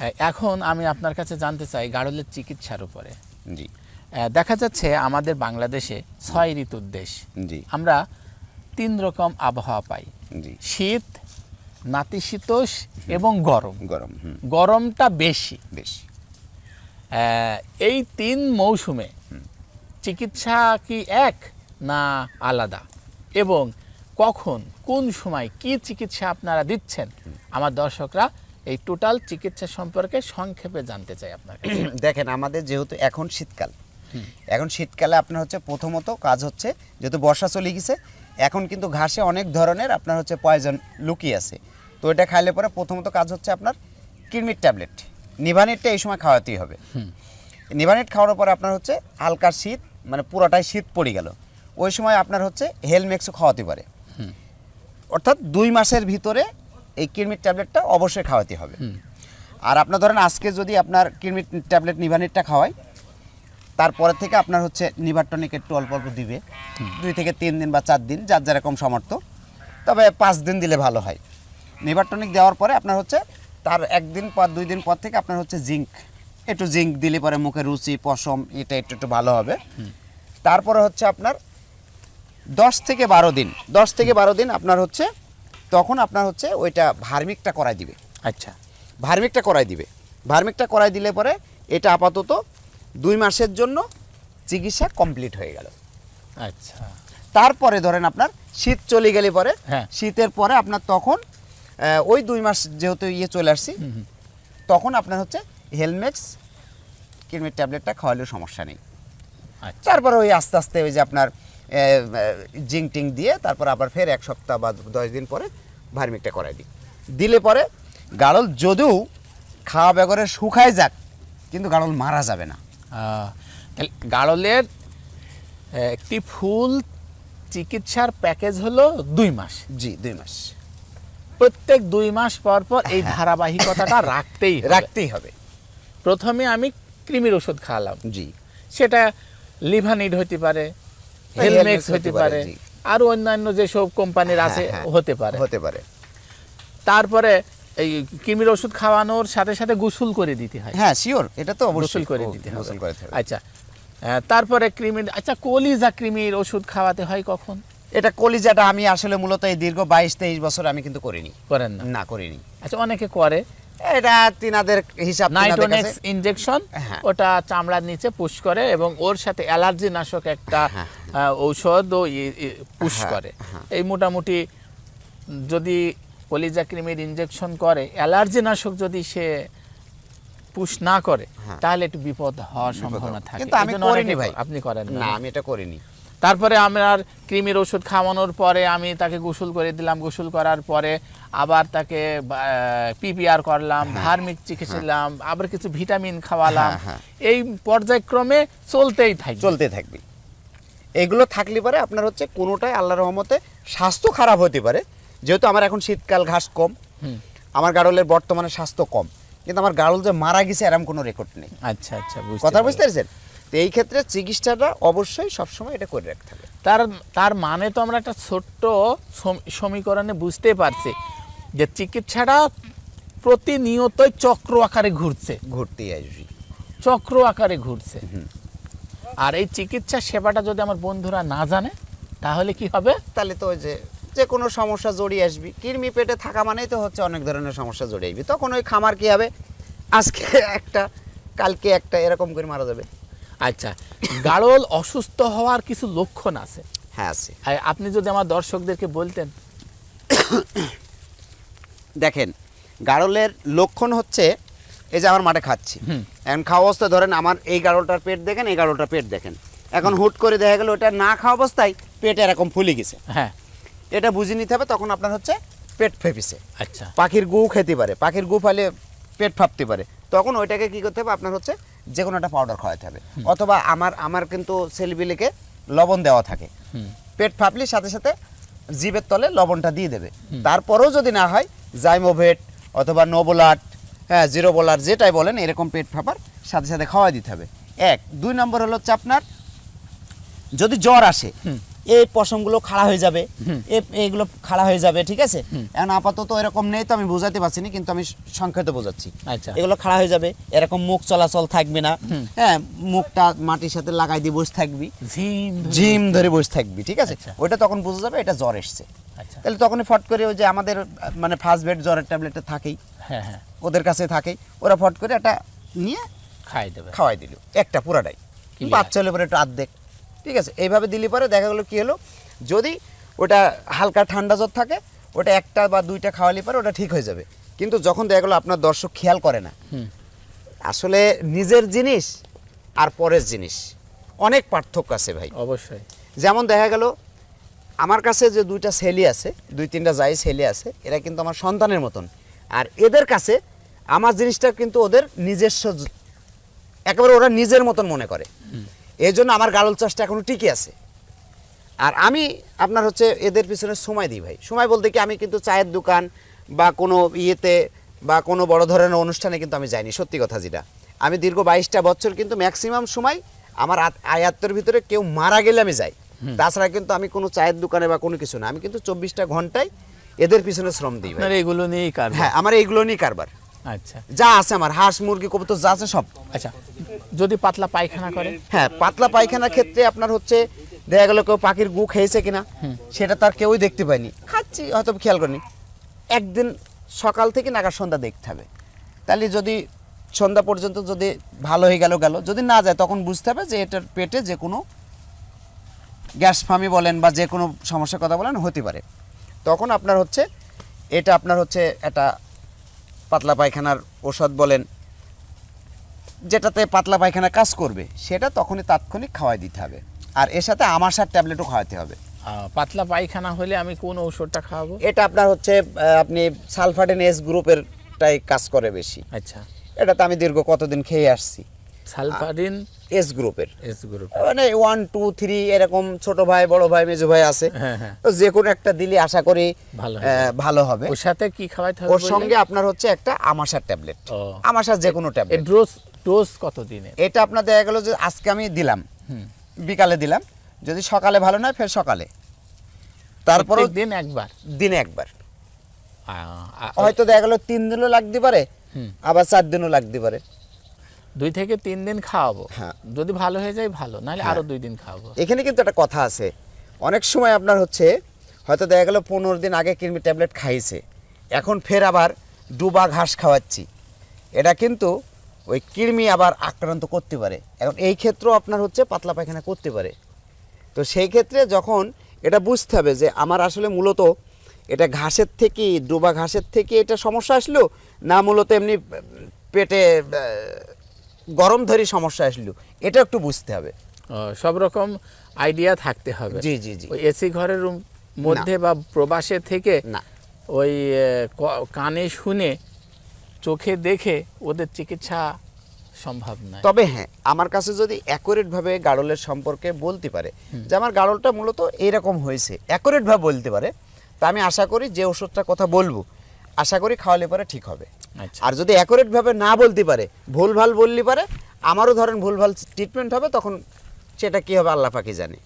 এখন আমি আপনার কাছে জানতে চাই গাড়লের চিকিৎসার উপরে। জি। দেখা যাচ্ছে আমাদের বাংলাদেশে ছয় ঋতুর দেশ। জি। আমরা তিন রকম আবহাওয়া পাই। জি। শীত নাতিশীতোষ এবং গরম। গরম গরমটা বেশি। বেশি। এই তিন মৌসুমে চিকিৎসা কি এক না আলাদা? এবং কখন কোন সময় কি চিকিৎসা আপনারা দিচ্ছেন? আমার দর্শকরা এই টোটাল চিকিৎসা সম্পর্কে সংক্ষেপে জানতে চাই আপনার দেখেন আমাদের যেহেতু এখন শীতকাল এখন শীতকালে আপনার হচ্ছে প্রথমত কাজ হচ্ছে যেহেতু বর্ষা চলে গেছে এখন কিন্তু ঘাসে অনেক ধরনের আপনার হচ্ছে পয়জন লুকিয়ে আছে। তো এটা খাইলে পরে প্রথমত কাজ হচ্ছে আপনার কিডনির ট্যাবলেট। নিভানেটটা এই সময় খাওয়াতেই হবে। নিভানেট খাওয়ানোর পরে আপনার হচ্ছে হালকা শীত মানে পুরোটাই শীত পড়ে গেল। ওই সময় আপনার হচ্ছে হেলমেক্সও খাওয়াতে পারে। অর্থাৎ দুই মাসের ভিতরে এই কিডনির ট্যাবলেটটা অবশ্যই খাওয়াতে হবে। আর আপনার ধরেন আজকে যদি আপনার কিডনির ট্যাবলেট নিভানিটটা খাওয়াই তারপরে থেকে আপনার হচ্ছে নিভার টনিক একটু অল্প অল্প দিবে। দুই থেকে তিন দিন বা চার দিন, যার যেরকম সামর্থ্য। তবে পাঁচ দিন দিলে ভালো হয়। নিভার টনিক দেওয়ার পরে আপনার হচ্ছে তার একদিন পর, দুই দিন পর থেকে আপনার হচ্ছে জিঙ্ক। একটু জিঙ্ক দিলে পরে মুখে রুচি, পশম, এটা একটু একটু ভালো হবে। তারপরে হচ্ছে আপনার দশ থেকে বারো দিন, দশ থেকে বারো দিন আপনার হচ্ছে তখন আপনার হচ্ছে ওইটা ভার্মিকটা করাই দিবে। আচ্ছা। ভার্মিকটা করাই দিবে। ভার্মিকটা করাই দিলে পরে এটা আপাতত দুই মাসের জন্য চিকিৎসা কমপ্লিট হয়ে গেল। আচ্ছা। তারপরে ধরেন আপনার শীত চলে গেলে পরে হ্যাঁ। শীতের পরে আপনার তখন ওই দুই মাস যেহেতু ইয়ে চলে আসছি তখন আপনার হচ্ছে হেলমেক্স কিডনির ট্যাবলেটটা খাওয়ালেও সমস্যা নেই। আচ্ছা। তারপরে ওই আস্তে আস্তে ওই যে আপনার জিং টিং দিয়ে তারপর আবার ফের এক সপ্তাহ বা দশ দিন পরে ভার্মিকটা করাই দিই। দিলে পরে গাড়ল যদিও খাওয়া বেগরে শুকায় যাক কিন্তু গাড়ল মারা যাবে না। তাহলে গাড়লের একটি ফুল চিকিৎসার প্যাকেজ হলো দুই মাস। জি দুই মাস। প্রত্যেক দুই মাস পর পর এই ধারাবাহিকতাটা রাখতেই রাখতেই হবে। প্রথমে আমি কৃমির ওষুধ খাওয়ালাম। জি। সেটা লিভানিড হতে পারে হেলমেক্স হতে পারে। আর অন্যান্য যেসব কোম্পানির আছে হ্যাঁ, হ্যাঁ, হতে পারে। হতে পারে। তারপরে এই কৃমির ওষুধ খাওয়ানোর সাথে সাথে গোসল করে দিতে হয়। হ্যাঁ শিওর এটা তো গোসল অবশ্যই। করে দিতে হবে। গোসল করে দিতে হবে। আচ্ছা তারপরে কৃমির আচ্ছা কলিজা কৃমির ওষুধ খাওয়াতে হয় কখন? এটা কলিজাটা আমি আসলে মূলত এই দীর্ঘ বাইশ তেইশ বছর আমি কিন্তু করিনি। করেন না? না করিনি। আচ্ছা অনেকে করে। এটা তিনাদের হিসাব নাইট্রোনেক্স ইনজেকশন হ্যাঁ। ওটা চামড়ার নিচে পুশ করে এবং ওর সাথে অ্যালার্জি নাশক একটা হ্যাঁ। আহ, ঔষধ ও পুশ হ্যাঁ, করে। এই মোটামুটি যদি কলিজা ক্রিমের ইনজেকশন করে অ্যালার্জি নাশক যদি সে পুশ না করে হ্যাঁ। তাহলে একটু বিপদ হওয়ার সম্ভাবনা থাকে। কিন্তু আমি করিনি ভাই। আপনি করেন না আমি এটা করিনি। তারপরে আমার কৃমির ওষুধ খাওয়ানোর পরে আমি তাকে গোসল করে দিলাম। গোসল করার পরে আবার তাকে পিপিআর করলাম ভার্মিক চিকিৎসা দিলাম আবার কিছু ভিটামিন খাওয়ালাম। হ্যাঁ, হ্যাঁ। এই পর্যায়ক্রমে চলতেই থাকবে। চলতে থাকবে। এগুলো থাকলে পরে আপনার হচ্ছে কোনোটাই আল্লাহ রহমতে স্বাস্থ্য খারাপ হতে পারে। যেহেতু আমার এখন শীতকাল ঘাস কম হুম। আমার গাড়লের বর্তমানে স্বাস্থ্য কম কিন্তু আমার গাড়ল যে মারা গেছে এরকম কোনো রেকর্ড নেই। আচ্ছা আচ্ছা কথা বুঝতে পেরেছেন? তো এই ক্ষেত্রে চিকিৎসাটা অবশ্যই সবসময় এটা করে রাখতে হবে। তার তার মানে তো আমরা একটা ছোট্ট সমীকরণে বুঝতে পারছি যে চিকিৎসাটা প্রতিনিয়তই চক্র আকারে ঘুরছে। ঘুরতেই আসবি। চক্র আকারে ঘুরছে। আর এই চিকিৎসা সেবাটা যদি আমার বন্ধুরা না জানে তাহলে কি হবে? তাহলে তো ওই যে যে কোনো সমস্যা জড়িয়ে আসবি। কৃমি পেটে থাকা মানেই তো হচ্ছে অনেক ধরনের সমস্যা জড়িয়ে আসবি। তখন ওই খামার কি হবে? আজকে একটা কালকে একটা এরকম করে মারা যাবে। আচ্ছা গাড়ল অসুস্থ হওয়ার কিছু লক্ষণ আছে? হ্যাঁ আছে। আপনি যদি আমার দর্শকদেরকে বলতেন। দেখেন গাড়লের লক্ষণ হচ্ছে এই যে আমার মাঠে খাচ্ছি। এখন খাওয়া অবস্থায় ধরেন আমার এই গাড়লটার পেট দেখেন এই গাড়লটার পেট দেখেন। এখন হুট করে দেখা গেল ওটা না খাওয়া অবস্থায় পেট এরকম ফুলে গেছে। হ্যাঁ। এটা বুঝে নিতে হবে তখন আপনার হচ্ছে পেট ফেপিছে। আচ্ছা। পাখির গু খেতে পারে পাখির গু ফালে পেট ফাঁপতে পারে। তখন ওইটাকে কি করতে হবে আপনার হচ্ছে যে কোনো একটা পাউডার খাওয়াতে হবে। অথবা আমার আমার কিন্তু সেলবিলিকে লবণ দেওয়া থাকে। পেট ফাপলি সাথে সাথে জিভের তলে লবণটা দিয়ে দেবে। তারপরেও যদি না হয় জাইমোভেট অথবা নোবোলাট হ্যাঁ জিরো বোলার যেটাই বলেন এরকম পেট ফাঁপার সাথে সাথে খাওয়া দিতে হবে। এক দুই নম্বর হলো হচ্ছে আপনার যদি জ্বর আসে এই পশমগুলো খাড়া হয়ে যাবে এইগুলো খাড়া হয়ে যাবে ঠিক আছে? এখন আপাতত এরকম নেই তো আমি বোঝাতে পারছি না কিন্তু আমি সংক্ষেপে বোঝাচ্ছি। আচ্ছা। এগুলো খাড়া হয়ে যাবে এরকম মুখ চলাচল থাকবে না। হ্যাঁ মুখটা মাটির সাথে লাগাই দিয়ে বসে থাকবি। ঝিম ধরে- জিম ধরে বসে থাকবি ঠিক আছে? আচ্ছা। ওইটা তখন বোঝা যাবে এটা জ্বর এসছে। তাহলে তখনই ফট করে ওই যে আমাদের মানে ফার্স্ট বেড জ্বরের ট্যাবলেটটা থাকেই। হ্যাঁ হ্যাঁ। ওদের কাছে থাকেই। ওরা ফট করে একটা নিয়ে খাই দেবে। খাওয়াই দিল। একটা পুরাটাই. বাচ্চা হলে পরে একটু আর্ধেক। ঠিক আছে? এইভাবে দিলে পরে দেখা গেলো কী হলো? যদি ওটা হালকা ঠান্ডা জ্বর থাকে ওটা একটা বা দুইটা খাওয়ালে পরে ওটা ঠিক হয়ে যাবে। কিন্তু যখন দেখা গেলো আপনার দর্শক খেয়াল করে না আসলে নিজের জিনিস আর পরের জিনিস। অনেক পার্থক্য আছে ভাই। অবশ্যই। যেমন দেখা গেল আমার কাছে যে দুইটা ছেলে আছে দুই তিনটা যাই ছেলে আছে এরা কিন্তু আমার সন্তানের মতন। আর এদের কাছে আমার জিনিসটা কিন্তু ওদের নিজস্ব একেবারে ওরা নিজের মতন মনে করে। এই জন্য আমার গাড়ল চাষটা এখনও টিকে আছে। আর আমি আপনার হচ্ছে এদের পিছনে সময় দিই ভাই। সময় বলতে কি আমি কিন্তু চায়ের দোকান বা কোনো ইয়েতে বা কোনো বড় ধরনের অনুষ্ঠানে কিন্তু আমি যাইনি সত্যি কথা যেটা। আমি দীর্ঘ বাইশটা বছর কিন্তু ম্যাক্সিমাম সময় আমার আয়াত্তের ভিতরে কেউ মারা গেলে আমি যাই। তাছাড়া কিন্তু আমি কোনো চায়ের দোকানে বা কোনো কিছু না আমি কিন্তু চব্বিশটা ঘন্টায় এদের পিছনে শ্রম দিই। আপনার এগুলো নিয়েই কার হ্যাঁ আমার এইগুলো নিয়ে কারবার। আচ্ছা। যা আছে আমার হাঁস মুরগি কবুতর যা আছে সব। আচ্ছা যদি পাতলা পায়খানা করে? হ্যাঁ পাতলা পায়খানার ক্ষেত্রে আপনার হচ্ছে দেখা গেল কেউ পাখির গু খেয়েছে কিনা সেটা তার কেউই দেখতে পায়নি। খাচ্ছি হয়তো খেয়াল করিনি। একদিন সকাল থেকে নাগাদ সন্ধ্যা দেখতে হবে। তাহলে যদি সন্ধ্যা পর্যন্ত যদি ভালো হয়ে গেল গেল যদি না যায় তখন বুঝতে হবে যে এটার পেটে যে কোনো গ্যাস ফামি বলেন বা যে কোনো সমস্যার কথা বলেন হতে পারে। তখন আপনার হচ্ছে এটা আপনার হচ্ছে একটা পাতলা পায়খানার ওষুধ বলেন যেটাতে পাতলা পায়খানা কাজ করবে সেটা তখনই তাৎক্ষণিক খাওয়াই দিতে হবে। আর এর সাথে আমাশার ট্যাবলেটও খাওয়াতে হবে। পাতলা পায়খানা হলে আমি কোন ঔষধটা খাওয়াবো? এটা আপনার হচ্ছে আপনি সালফাডেন এস গ্রুপেরটাই কাজ করে বেশি। আচ্ছা। এটা তো আমি দীর্ঘ কতদিন খেয়ে আসছি। সালফাডিন এস গ্রুপের। এস গ্রুপ মানে ওয়ান টু থ্রি এরকম ছোট ভাই বড় ভাই মেজো ভাই আছে। হ্যাঁ, হ্যাঁ। তো যে কোনো একটা দিলে আশা করি ভালো হবে। ওর সাথে কি খাওয়াইতে হবে ওর সঙ্গে আপনার হচ্ছে একটা আমাশার ট্যাবলেট। আমাশার যে কোনো ট্যাবলেট। ডোজ ডোজ কত দিনে এটা আপনার দেখা গেল যে আজকে আমি দিলাম। বিকালে দিলাম। যদি সকালে ভালো নয় ফের সকালে। তারপরে দিন একবার? দিনে একবার। হয়তো দেখা গেল তিন দিনও লাগতে পারে আবার চার দিনও লাগতে পারে। দুই থেকে তিন দিন খাওয়াবো। হ্যাঁ। যদি ভালো হয়ে যায় ভালো। নাহলে হ্যাঁ। আরও দুই দিন খাওয়াবো। এখানে কিন্তু একটা কথা আছে। অনেক সময় আপনার হচ্ছে হয়তো দেখা গেল পনেরো দিন আগে কৃমি ট্যাবলেট খাইছে। এখন ফের আবার ডুবা ঘাস খাওয়াচ্ছি। এটা কিন্তু ওই কৃমি আবার আক্রান্ত করতে পারে। এখন এই ক্ষেত্রেও আপনার হচ্ছে পাতলা পায়খানা করতে পারে। তো সেই ক্ষেত্রে যখন এটা বুঝতে হবে যে আমার আসলে মূলত এটা ঘাসের থেকে ডোবা ঘাসের থেকে এটা সমস্যা আসলো না মূলত এমনি পেটে গরম ধরে সমস্যা আসলো এটা একটু বুঝতে হবে। সব রকম আইডিয়া থাকতে হবে। জি, জি, জি। এসি ঘরের রুম মধ্যে বা প্রবাসে থেকে না। ওই কানে শুনে চোখে দেখে ওদের চিকিৎসা সম্ভব নয়। তবে হ্যাঁ আমার কাছে যদি অ্যাকুরেট ভাবে গাড়লের সম্পর্কে বলতে পারে যে আমার গাড়লটা মূলত এইরকম হয়েছে অ্যাকুরেট ভাবে বলতে পারে তা আমি আশা করি যে ওষুধটার কথা বলব আশা করি খাওয়ালে পরে ঠিক হবে। আর যদি অ্যাকুরেট ভাবে না বলতে পারে ভুল ভালো বললি পারে আমারও ধরেন ভুল ভালো ট্রিটমেন্ট হবে তখন সেটা কি হবে আল্লাহ পাখি জানে।